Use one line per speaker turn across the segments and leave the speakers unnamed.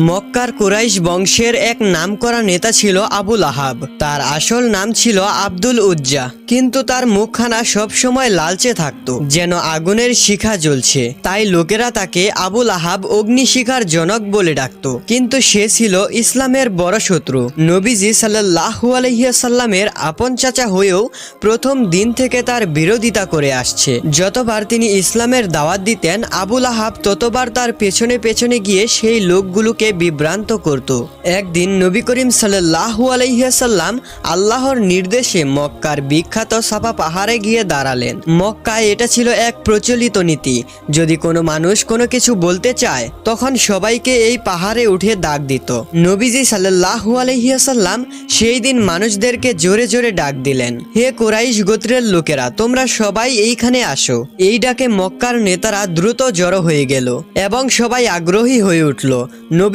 মক্কার কুরাইশ বংশের এক নামকরা নেতা ছিল আবুল আহাব। তার আসল নাম ছিল আব্দুল উজ্জা। কিন্তু তার মুখখানা সবসময় লালচে থাকতো, যেন আগুনের শিখা জ্বলছে। তাই লোকেরা তাকে আবুল আহাব অগ্নিশিখার জনক বলে ডাকতো। কিন্তু সে ছিল ইসলামের বড় শত্রু। নবীজি সাল্লাহু আলহিয়াসাল্লামের আপন চাচা হয়েও প্রথম দিন থেকে তার বিরোধিতা করে আসছে। যতবার তিনি ইসলামের দাওয়াত দিতেন, আবুল আহাব ততবার তার পেছনে পেছনে গিয়ে সেই লোকগুলোকে বিভ্রান্ত করত। একদিন নবী করিম সাল্লাহু আলহিহাসাল্লাম আল্লাহর নির্দেশে মক্কার বিখ্যাত সাফা পাহাড়ে গিয়ে দাঁড়ালেন। মক্কায় এটা ছিল এক প্রচলিত নীতি। যদি কোনো মানুষ কোনো কিছু বলতে চায়, তখন সবাইকে এই পাহাড়ে উঠে ডাক দিত। নবীজি সাল্লাহু আলহিহাসাল্লাম সেই দিন মানুষদেরকে জোরে জোরে ডাক দিলেন, হে কোরাইশ গোত্রের লোকেরা, তোমরা সবাই এইখানে আসো। এই ডাকে মক্কার নেতারা দ্রুত জড়ো হয়ে গেল এবং সবাই আগ্রহী হয়ে উঠল।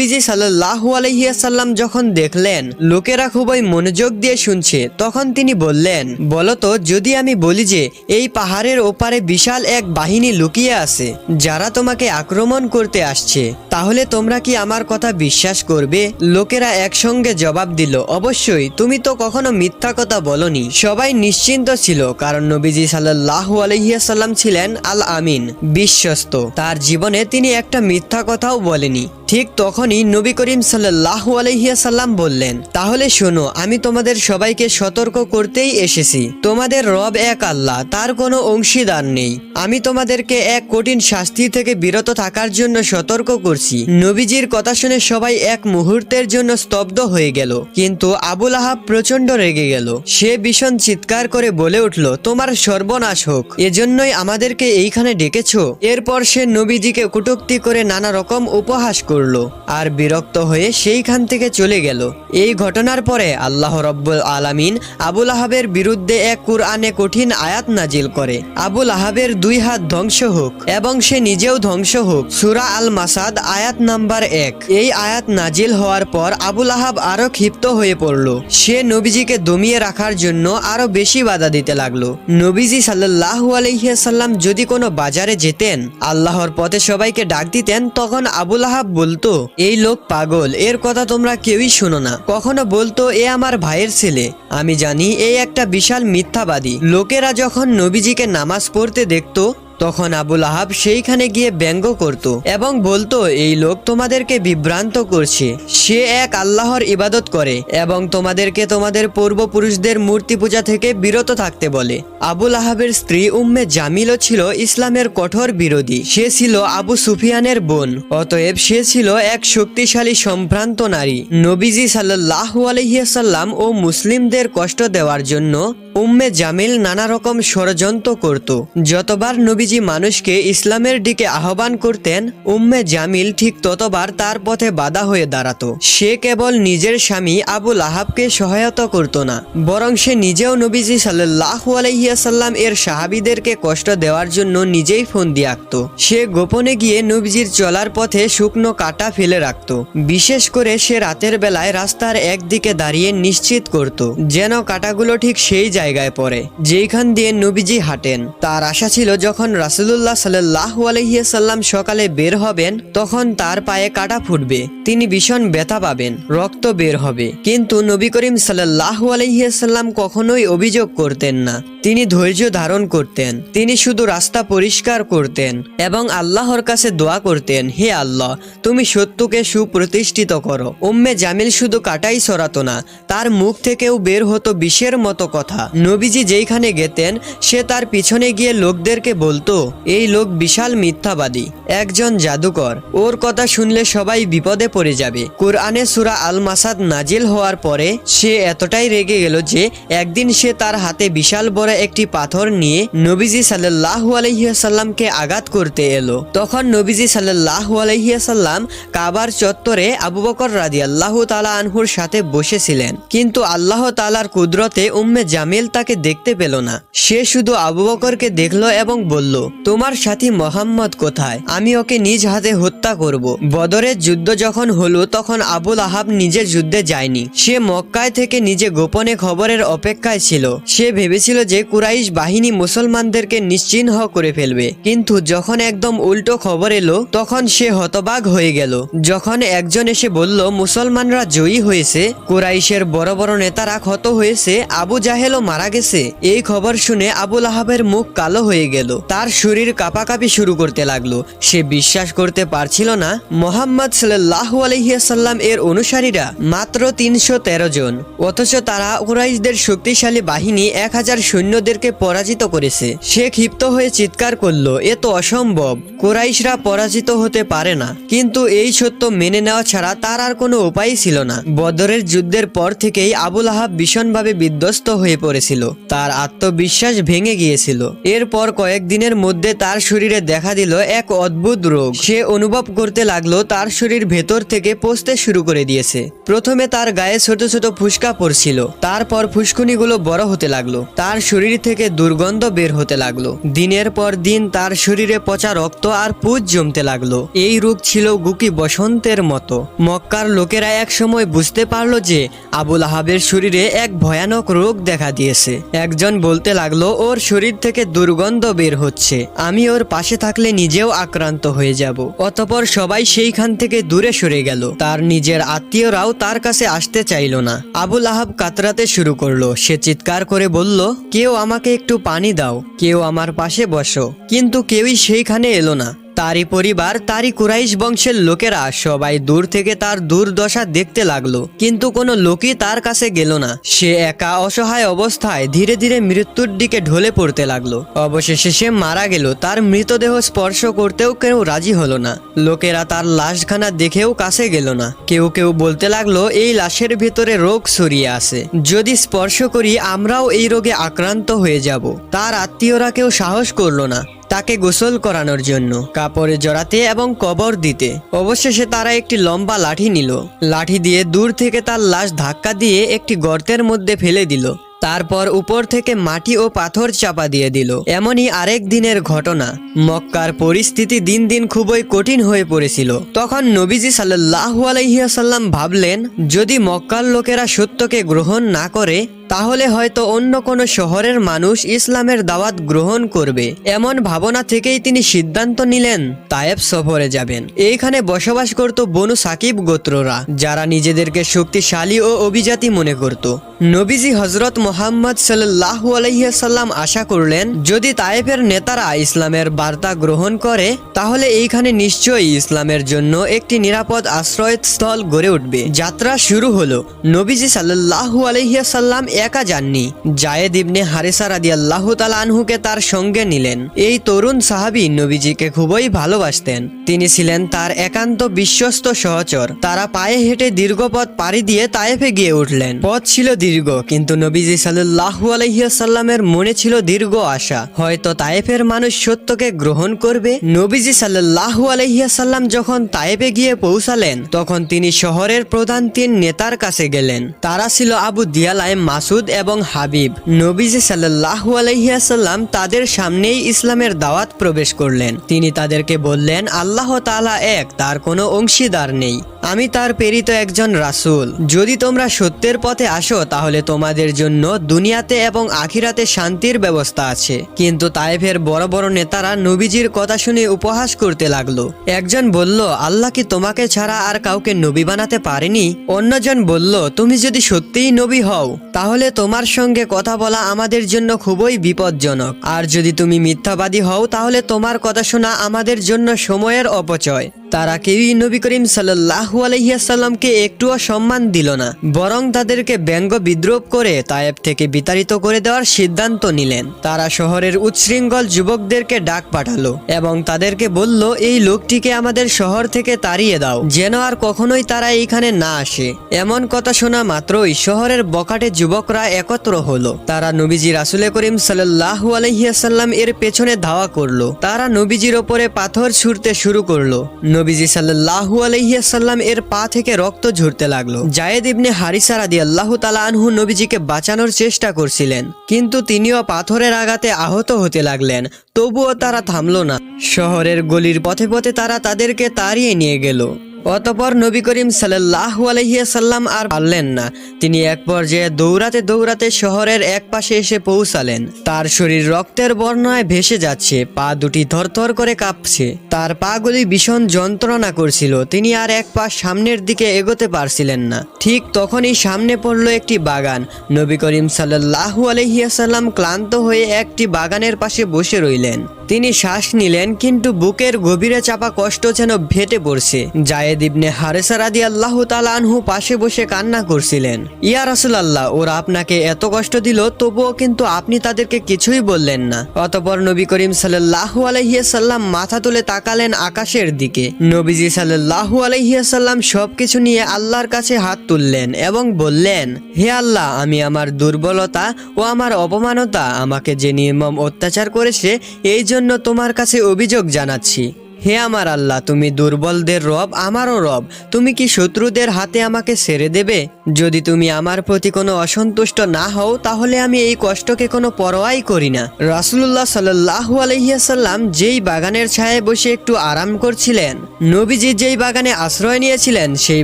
নবীজি সাল্লাহু আলহিয়াসাল্লাম যখন দেখলেন, লোকেরা খুবই মনোযোগ দিয়ে শুনছে, তখন তিনি বললেন, বলতো, যদি আমি বলি যে, এই পাহাড়ের ওপারে বিশাল এক বাহিনী লুকিয়ে আছে, যারা তোমাকে আক্রমণ করতে আসছে, তাহলে তোমরা কি আমার কথা বিশ্বাস করবে? লোকেরা একসঙ্গে জবাব দিল, অবশ্যই, তুমি তো কখনো মিথ্যা কথা বলনি। সবাই নিশ্চিন্ত ছিল, কারণ নবীজি সাল্লাহু আলহিয়াসাল্লাম ছিলেন আল আমিন বিশ্বস্ত। তার জীবনে তিনি একটা মিথ্যা কথাও বলেনি। ঠিক তখনই নবী করিম সাল্লাহু আলহিয়াসাল্লাম বললেন, তাহলে শোনো, আমি তোমাদের সবাইকে সতর্ক করতেই এসেছি। তোমাদের রব এক আল্লাহ, তার কোনো অংশীদার নেই। আমি তোমাদেরকে এক কঠিন শাস্তি থেকে বিরত থাকার জন্য সতর্ক করছি। নবীজির কথা শুনে সবাই এক মুহূর্তের জন্য স্তব্ধ হয়ে গেল। কিন্তু আবুল আহাব প্রচণ্ড রেগে গেল। সে ভীষণ চিৎকার করে বলে উঠল, তোমার সর্বনাশ হোক। এজন্যই আমাদেরকে এইখানে ডেকেছ? এরপর সে নবীজিকে কুটুক্তি করে নানা রকম উপহাস করল। আর বিরক্ত হয়ে সেইখান থেকে চলে গেল। এই ঘটনার পরে আল্লাহ রব্বুল আলামিন আবুল আহাবের বিরুদ্ধে এক কুরআনে কঠিন আয়াত নাজিল করে। আবুল আহাবের দুই হাত ধ্বংস হোক এবং সে নিজেও ধ্বংস হোক, সুরা আল মাসাদ আয়াত নাম্বার এক। এই আয়াত নাজিল হওয়ার পর আবুল আহাব আরও ক্ষিপ্ত হয়ে পড়ল। সে নবীজিকে দমিয়ে রাখার জন্য আরও বেশি বাধা দিতে লাগল। নবীজি সাল্লাহু আলহিহাসাল্লাম যদি কোনো বাজারে যেতেন, আল্লাহর পথে সবাইকে ডাক দিতেন, তখন আবুল আহাব বলতো এই লোক পাগল, এর কথা তোমরা কেউই শোনো না। কখনো বলতো, এ আমার ভাইয়ের ছেলে। আমি জানি এই একটা বিশাল মিথ্যাবাদী। লোকেরা যখন নবীজিকে নামাজ পড়তে দেখতো তখন আবুল আহাব সেইখানে গিয়ে ব্যঙ্গ করত এবং বলতো, এই লোক তোমাদেরকে বিভ্রান্ত করছে। সে এক আল্লাহর ইবাদত করে এবং তোমাদেরকে তোমাদের পূর্বপুরুষদের মূর্তি পূজা থেকে বিরত থাকতে বলে। আবুল আহাবের স্ত্রী উম্মে জামিলও ছিল ইসলামের কঠোর বিরোধী। সে ছিল আবু সুফিয়ানের বোন। অতএব সে ছিল এক শক্তিশালী সম্ভ্রান্ত নারী। নবীজি সাল্লাহ আলহিয়াসাল্লাম ও মুসলিমদের কষ্ট দেওয়ার জন্য উম্মে জামিল নানা রকম ষড়যন্ত্র করত। যতবার নবীজি মানুষকে ইসলামের দিকে আহ্বান করতেন, উম্মে জামিল ঠিক ততবার তার পথে বাধা হয়ে দাঁড়াতো। সে কেবল নিজের স্বামী আবুল আহাবকে সহায়তা করত না, বরং সে নিজেও নবীজি সাল্লাহ আলাইসাল্লাম এর সাহাবিদেরকে কষ্ট দেওয়ার জন্য নিজেই ফোন দিয়ে আঁকত। সে গোপনে গিয়ে নবীজির চলার পথে শুকনো কাটা ফেলে রাখত। বিশেষ করে সে রাতের বেলায় রাস্তার একদিকে দাঁড়িয়ে নিশ্চিত করত, যেন কাটাগুলো ঠিক সেই জায়গায় পড়ে। যেখান দিয়ে নবীজি হাঁটেন। তার আশা ছিল যখন রাসুলুল্লাহ সাল্লাহ আলহিয়াসাল্লাম সকালে বের হবেন, তখন তার পায়ে কাটা ফুটবে। তিনি ভীষণ ব্যথা পাবেন, রক্ত বের হবে। কিন্তু নবী করিম সাল্লাহ আলহিয়াসাল্লাম কখনোই অভিযোগ করতেন না। তিনি ধৈর্য ধারণ করতেন। তিনি শুধু রাস্তা পরিষ্কার করতেন এবং আল্লাহর কাছে দোয়া করতেন, হে আল্লাহ, তুমি সত্যকে সুপ্রতিষ্ঠিত করো। উম্মে জামিল শুধু কাটাই সরাতো না, তার মুখ থেকেও বের হতো বিষের মতো কথা। নবীজি যেইখানে গেতেন, সে তার পিছনে গিয়ে লোকদেরকে বলতো, এই লোক বিশাল মিথ্যাবাদী, একজন জাদুকর। ওর কথা শুনলে সবাই বিপদে পড়ে যাবে। কোরআনে সুরা আল মাসাদ নাজিল হওয়ার পরে সে এতটাই রেগে গেল যে একদিন সে তার হাতে বিশাল বড় একটি পাথর নিয়ে নবীজি সাল্লাহ আলহিহাসাল্লামকে আঘাত করতে এলো। তখন নবীজি সাল্লাহ আলহিহাসাল্লাম কাবার চত্বরে আবু বকর রাজি আল্লাহ তালা আনহুর সাথে বসেছিলেন। কিন্তু আল্লাহ তালার কুদরতে উম্মে জামিল তাকে দেখতে পেল না। সে শুধু আবু বকরকে দেখল এবং বলল, তোমার সাথী মোহাম্মদ কোথায়? আমি ওকে নিজ হাতে হত্যা করব। বদরের যুদ্ধ যখন হলো, তখন আবুল আহাব নিজের যুদ্ধে যায়নি। সে মক্কায় থেকে নিজে গোপনে খবরের অপেক্ষায় ছিল। সে ভেবেছিল যে কুরাইশ বাহিনী মুসলমানদেরকে নিশ্চিহ্ন করে ফেলবে। কিন্তু যখন একদম উল্টো খবর এলো, তখন সে হতবাগ হয়ে গেল। যখন একজন এসে বলল, মুসলমানরা জয়ী হয়েছে, কুরাইশের বড় বড় নেতারা ক্ষত হয়েছে, আবু জাহেলও মারা গেছে। এই খবর শুনে আবুল আহাবের মুখ কালো হয়ে গেল। তার শরীর কাঁপাকাঁপি শুরু করতে লাগল। সে বিশ্বাস করতে পারছিল না, মোহাম্মদ সাল্লাহ আলহিয়াসাল্লাম এর অনুসারীরা মাত্র তিনশো তেরো জন। অথচ তারা কুরাইশদের শক্তিশালী বাহিনী এক হাজার সৈন্যদেরকে পরাজিত করেছে। সে ক্ষিপ্ত হয়ে চিৎকার করল, এ তো অসম্ভব। কুরাইশরা পরাজিত হতে পারে না। কিন্তু এই সত্য মেনে নেওয়া ছাড়া তার আর কোনো উপায় ছিল না। বদরের যুদ্ধের পর থেকেই আবুল আহাব ভীষণভাবে বিধ্বস্ত হয়ে পড়েছিল। তার আত্মবিশ্বাস ভেঙে গিয়েছিল। এরপর কয়েকদিনের মধ্যে তার শরীরে দেখা দিল এক অদ্ভুত রোগ। সে অনুভব করতে লাগল, তার শরীর ভেতর থেকে পচতে শুরু করে দিয়েছে। প্রথমে তার গায়ে ছোট ছোট ফুসকা পড়ছিল। তারপর ফুসকুনিগুলো বড় হতে লাগল। তার শরীর থেকে দুর্গন্ধ বের হতে লাগল। দিনের পর দিন তার শরীরে পচা রক্ত আর পুজ জমতে লাগল। এই রোগ ছিল গুকি বসন্তের মতো। মক্কার লোকেরা এক সময় বুঝতে পারল যে আবুল আহাবের শরীরে এক ভয়ানক রোগ দেখা দিয়েছে। একজন বলতে লাগল, ওর শরীর থেকে দুর্গন্ধ বের হচ্ছে। আমি ওর পাশে থাকলে নিজেও আক্রান্ত হয়ে যাব। অতপর সবাই সেইখান থেকে দূরে সরে গেল। তার নিজের আত্মীয়রাও তার কাছে আসতে চাইল না। আবুল আহাব কাতরাতে শুরু করল। সে চিৎকার করে বলল কেউ আমাকে একটু পানি দাও কেউ আমার পাশে বসো কিন্তু কেউই সেইখানে এলো না। তারই পরিবার, তারই কুরাইশ বংশের লোকেরা সবাই দূর থেকে তার দুর্দশা দেখতে লাগল। কিন্তু কোনো লোকই তার কাছে গেল না। সে একা অসহায় অবস্থায় ধীরে ধীরে মৃত্যুর দিকে ঢলে পড়তে লাগল। অবশেষে সে মারা গেল। তার মৃতদেহ স্পর্শ করতেও কেউ রাজি হলো না। লোকেরা তার লাশখানা দেখেও কাছে গেল না। কেউ কেউ বলতে লাগল, এই লাশের ভেতরে রোগ ছড়িয়ে আছে। যদি স্পর্শ করি, আমরাও এই রোগে আক্রান্ত হয়ে যাব। তার আত্মীয়রা কেউ সাহস করল না। তাকে গোসল করানোর জন্য, কাপড়ে জড়াতে এবং কবর দিতে। অবশেষে তারা একটি লম্বা লাঠি নিল। লাঠি দিয়ে দূর থেকে তার লাশ ধাক্কা দিয়ে একটি গর্তের মধ্যে ফেলে দিল। তারপর উপর থেকে মাটি ও পাথর চাপা দিয়ে দিল। এমনই আরেক দিনের ঘটনা। মক্কার পরিস্থিতি দিন দিন খুবই কঠিন হয়ে পড়েছিল। তখন নবীজি সাল্লাহু আলাইসাল্লাম ভাবলেন, যদি মক্কার লোকেরা সত্যকে গ্রহণ না করে তাহলে হয়তো অন্য কোনো শহরের মানুষ ইসলামের দাওয়াত গ্রহণ করবে। এমন ভাবনা থেকেই তিনি সিদ্ধান্ত নিলেন, তায়েব সফরে যাবেন। এইখানে বসবাস করত বনু সাকিব গোত্ররা, যারা নিজেদেরকে শক্তিশালী ও অভিজাতি মনে করত। নবীজি হজরত মোহাম্মদ সাল্লাহ আলাইসাল্লাম আশা করলেন, যদি তায়েফের নেতারা ইসলামের বার্তা গ্রহণ করে, তাহলে এইখানে নিশ্চয়ই ইসলামের জন্য একটি নিরাপদ আশ্রয়স্থল গড়ে উঠবে। যাত্রা শুরু হলো। নবীজি সাল্লাহু আলহিয়াসাল্লাম একা যাননি। জায়েদ ইবনে হারিসা রাদি আল্লাহ আনহুকে তার সঙ্গে নিলেন। এই তরুণ সাহাবি নবীজিকে খুবই ভালোবাসতেন। তিনি ছিলেন তার একান্ত বিশ্বস্ত সহচর। তারা পায়ে হেঁটে দীর্ঘ পথ পাড়ি দিয়ে তায়েফে গিয়ে উঠলেন। পথ ছিল দীর্ঘ, কিন্তু নবীজি সাল্লাহু আলহিয়াসাল্লামের মনে ছিল দীর্ঘ আশা। হয়তো তায়েফের মানুষ সত্যকে গ্রহণ করবে। নবীজি সাল্লাহু আলহিয়াসাল্লাম যখন তায়েফে গিয়ে পৌঁছালেন, তখন তিনি শহরের প্রধান তিন নেতার কাছে গেলেন। তারা ছিল আবু দিয়ালায় মাসুদ এবং হাবিব। নবীজি সাল্লাহ আলহিয়াসাল্লাম তাদের সামনেই ইসলামের দাওয়াত প্রবেশ করলেন। তিনি তাদেরকে বললেন, আল্লাহ তালা এক, তার কোনো অংশীদার নেই। আমি তার প্রেরিত একজন রাসূল। যদি তোমরা সত্যের পথে আসো, তাহলে তোমাদের জন্য দুনিয়াতে এবং আখিরাতে শান্তির ব্যবস্থা আছে। কিন্তু তায়েফের বড় বড় নেতারা নবীজির কথা শুনে উপহাস করতে লাগল। একজন বলল, আল্লাহ কি তোমাকে ছাড়া আর কাউকে নবী বানাতে পারেনি? অন্যজন বলল, তুমি যদি সত্যিই নবী হও, তাহলে তোমার সঙ্গে কথা বলা আমাদের জন্য খুবই বিপজ্জনক। আর যদি তুমি মিথ্যাবাদী হও, তাহলে তোমার কথা শোনা আমাদের জন্য সময়ের অপচয়। তারা কেউই নবী করিম সাল্লাহু আলহিয়াসাল্লামকে একটুও সম্মান দিল না, বরং তাদেরকে ব্যঙ্গ বিদ্রোপ করে তায়েব থেকে বিতাড়িত করে দেওয়ার সিদ্ধান্ত নিলেন। তারা শহরের উচ্ছৃঙ্খল যুবকদেরকে ডাক পাঠালো এবং তাদেরকে বলল, এই লোকটিকে আমাদের শহর থেকে তাড়িয়ে দাও, যেন আর কখনোই তারা এইখানে না আসে। এমন কথা শোনা মাত্রই শহরের বকাটে যুবকরা একত্র হলো। তারা নবীজি রাসুলে করিম সাল্লাহু আলহিয়াসাল্লাম এর পেছনে ধাওয়া করল। তারা নবীজির ওপরে পাথর ছুঁড়তে শুরু করল। নবীজি সাল্লাহু আলহিয়াসাল্লাম এর পা থেকে রক্ত ঝরতে লাগল। জায়েদ ইবনে হারিসা রাদি আল্লাহ তালা আনহু নবীজিকে বাঁচানোর চেষ্টা করছিলেন, কিন্তু তিনিও পাথরের আঘাতে আহত হতে লাগলেন, তবুও তারা থামল না। শহরের গলির পথে পথে তারা তাদেরকে তাড়িয়ে নিয়ে গেল। অতপর নবী করিম সাল্লাহ আলহিয়াসাল্লাম আর পারলেন না। তিনি এক পর্যায়ে দৌড়াতে দৌড়াতে শহরের এক পাশে এসে পৌঁছালেন। তার শরীর রক্তের বর্ণায় ভেসে যাচ্ছে, পা দুটি থরথর করে কাঁপছে। তার পাগুলি ভীষণ যন্ত্রণা করছিল, তিনি আর এক পা সামনের দিকে এগোতে পারছিলেন না। ঠিক তখনই সামনে পড়ল একটি বাগান। নবী করিম সাল্লাহু আলহিয়াসাল্লাম ক্লান্ত হয়ে একটি বাগানের পাশে বসে রইলেন। তিনি শ্বাস নিলেন, কিন্তু বুকের গভীরে চাপা কষ্ট যেন ভেটে পড়ছে। জায়েদ ইবনে হারেসা রাদি আল্লাহ তালানহু পাশে বসে কান্না করছিলেন। ইয়া রাসুলাল্লাহ, ওরা আপনাকে এত কষ্ট দিল, তবুও কিন্তু আপনি তাদেরকে কিছুই বললেন না। অতপর নবী করিম সাল্লাহ আলহিয়াসাল্লাম মাথা তুলে তাকালেন আকাশের দিকে। নবীজি সাল্লাহ আলহিয়াসাল্লাম সবকিছু নিয়ে আল্লাহর কাছে হাত তুললেন এবং বললেন, হে আল্লাহ, আমি আমার দুর্বলতা ও আমার অপমানতা আমাকে যে নির্মম অত্যাচার করেছে, এই জন্য তোমার কাছে অভিযোগ জানাচ্ছি। হে আমার আল্লাহ, তুমি দুর্বলদের রব, আমারও রব। তুমি কি শত্রুদের হাতে আমাকে ছেড়ে দেবে? যদি তুমি আমার প্রতি কোনো অসন্তুষ্ট না হও, তাহলে আমি এই কষ্টকে কোনো পরোয়াই করি না। রাসুল্লাহ সাল্লাহু আলহিয়াসাল্লাম যেই বাগানের ছায়ায় বসে একটু আরাম করছিলেন। নবীজি যেই বাগানে আশ্রয় নিয়েছিলেন, সেই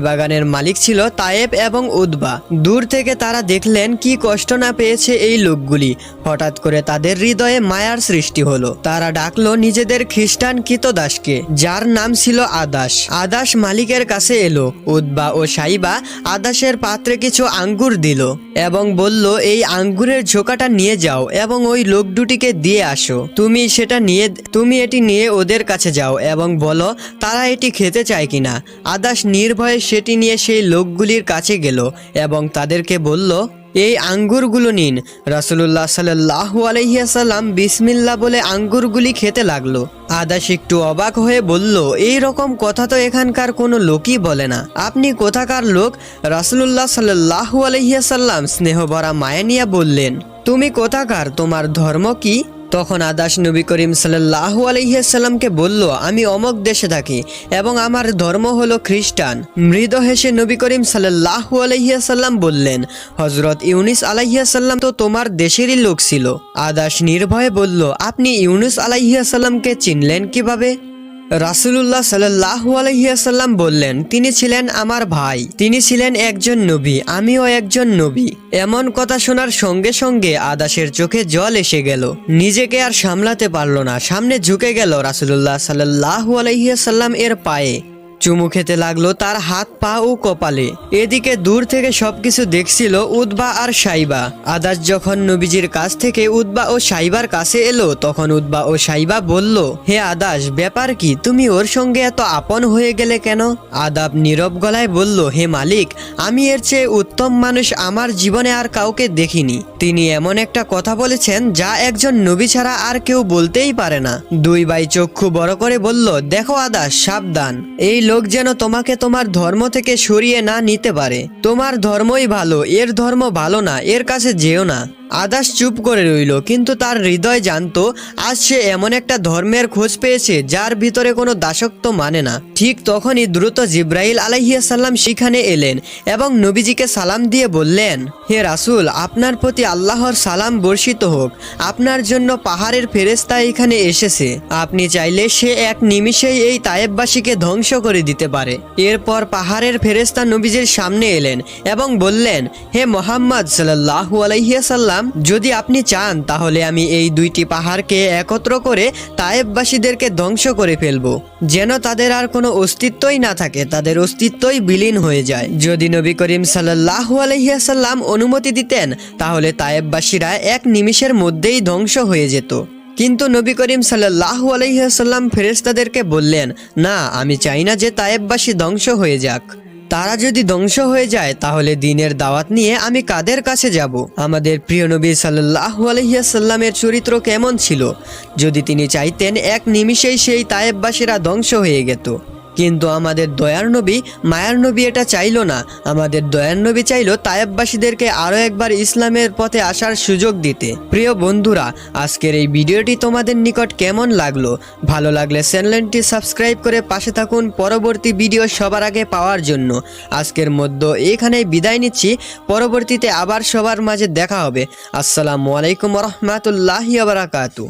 বাগানের মালিক ছিল তায়েব এবং উদ্বা দূর থেকে তারা দেখলেন কি কষ্ট না পেয়েছে এই লোকগুলি। হঠাৎ করে তাদের হৃদয়ে মায়ার সৃষ্টি হলো। তারা ডাকলো, নিজেদের খ্রিস্টান কৃতদাসকে যার নাম ছিল আদাস। আদাস মালিকের কাছে এলো। উদ্বা ও সাইবা আদাসের পাত্রে কিছু আঙ্গুর দিল এবং বলল, এই আঙ্গুরের ঝোকাটা নিয়ে যাও এবং ওই লোক দুটিকে দিয়ে আসো। তুমি সেটা নিয়ে, তুমি এটি নিয়ে ওদের কাছে যাও এবং বলো, তারা এটি খেতে চায় কিনা? আদাস নির্ভয়ে সেটি নিয়ে সেই লোকগুলির কাছে গেল এবং তাদেরকে বলল এই আঙ্গুরগুলো নিন। রাসুলুল্লাহ সাল্লাহ আলহিয়াসাল্লাম বিসমিল্লা বলে আঙ্গুরগুলি খেতে লাগল। আদাস একটু অবাক হয়ে বলল, এই রকম কথা তো এখানকার কোনো লোকই বলে না। আপনি কোথাকার লোক? রাসুলুল্লাহ সাল্লাহ আলহিয়াসাল্লাম স্নেহ ভরা নিয়ে বললেন, তুমি কোথাকার? তোমার ধর্ম কি? তখন আদাস নবী করিম সাল্লাহ আলহিয়াসাল্লামকে বলল, আমি অমক দেশে থাকি এবং আমার ধর্ম হলো খ্রিস্টান। মৃদ হেসে নবী করিম সাল্লাহ আলহিয়াসাল্লাম বললেন হজরত ইউনিস আলাইহিয়াসাল্লাম তো তোমার দেশেরই লোক ছিল। আদাস নির্ভয়ে বলল, আপনি ইউনুস আলাইহিয়াসাল্লামকে চিনলেন কীভাবে? রাসুলুল্লাহ সাল্লাহু আলহিয়াসাল্লাম বললেন, তিনি ছিলেন আমার ভাই, তিনি ছিলেন একজন নবী, আমিও একজন নবী। এমন কথা শোনার সঙ্গে সঙ্গে আদাসের চোখে জল এসে গেল। নিজেকে আর সামলাতে পারল না। সামনে ঝুঁকে গেল রাসুলুল্লাহ সাল্লাহু আলহিয়াসাল্লাম এর পায়ে। চুমু খেতে লাগল তার হাত পা ও কপালে। এদিকে দূর থেকে সবকিছু দেখছিল উদ্বা আর সাইবা। আদাস যখন নবীজির কাছ থেকে উদ্বা ও সাইবার কাছে এলো, তখন উদ্বা ও সাইবা বলল, হে আদাস ব্যাপার কি? তুমি ওর সঙ্গে এত আপন হয়ে গেলে কেন? আদাব নীরব গলায় বলল, হে মালিক, আমি এর চেয়ে উত্তম মানুষ আমার জীবনে আর কাউকে দেখিনি। তিনি এমন একটা কথা বলেছেন যা একজন নবী ছাড়া আর কেউ বলতেই পারে না। দুই ভাই চক্ষু বড় করে বলল, দেখো আদাস সাবধান। এই লোক যেন তোমাকে তোমার ধর্ম থেকে সরিয়ে না নিতে পারে। তোমার ধর্মই ভালো, এর ধর্ম ভালো না, এর কাছে যেও না। আদাস চুপ করে রইল, কিন্তু তার হৃদয় জানতো, আজ সে এমন একটা ধর্মের খোঁজ পেয়েছে, যার ভিতরে কোনো দাসত্ব মানে না। ঠিক তখনই দ্রুত জিব্রাইল আলাইহিয়াসাল্লাম সেখানে এলেন এবং নবীজিকে সালাম দিয়ে বললেন, হে রাসুল, আপনার প্রতি আল্লাহর সালাম বর্ষিত হোক। আপনার জন্য পাহাড়ের ফেরেস্তা এখানে এসেছে। আপনি চাইলে সে এক নিমিষেই এই তায়েববাসীকে ধ্বংস করে দিতে পারে। এরপর পাহাড়ের ফেরেস্তা নবীজির সামনে এলেন এবং বললেন, হে মোহাম্মদ সাল্লাহু আলাইহিয়াসাল্লাম যদি আপনি চান, তাহলে আমি এই দুইটি পাহাড়কে একত্র করে তায়েববাসীদেরকে ধ্বংস করে ফেলব। যেন তাদের আর কোনো অস্তিত্বই না থাকে, তাদের অস্তিত্বই বিলীন হয়ে যায়। যদি নবী করিম সাল্লাহু আলহিয়াসাল্লাম অনুমতি দিতেন, তাহলে তায়েববাসীরা এক নিমিষের মধ্যেই ধ্বংস হয়ে যেত। কিন্তু নবী করিম সাল্লাহু আলহিহাসাল্লাম ফেরেস্তাদেরকে বললেন, না, আমি চাই না যে তায়েববাসী ধ্বংস হয়ে যাক। তারা যদি ধ্বংস হয়ে যায়, তাহলে দিনের দাওয়াত নিয়ে আমি কাদের কাছে যাব? আমাদের প্রিয় নবী সাল্লাহ আলহিয়াসাল্লামের চরিত্র কেমন ছিল? যদি তিনি চাইতেন, এক নিমিষেই সেই তায়েববাসীরা ধ্বংস হয়ে যেত। কিন্তু আমাদের দয়ার নবী, মায়ার নবী এটা চাইলো না। আমাদের দয়ার নবী চাইলো তায়েববাসীদেরকে আরও একবার ইসলামের পথে আসার সুযোগ দিতে। প্রিয় বন্ধুরা, আজকের এই ভিডিওটি তোমাদের নিকট কেমন লাগল? ভালো লাগলে চ্যানেলটি সাবস্ক্রাইব করে পাশে থাকুন পরবর্তী ভিডিও সবার আগে পাওয়ার জন্য। আজকের মধ্যে এখানেই বিদায় নিচ্ছি। পরবর্তীতে আবার সবার মাঝে দেখা হবে। আসসালামু আলাইকুম রহমতুল্লাহি আবরাকাতু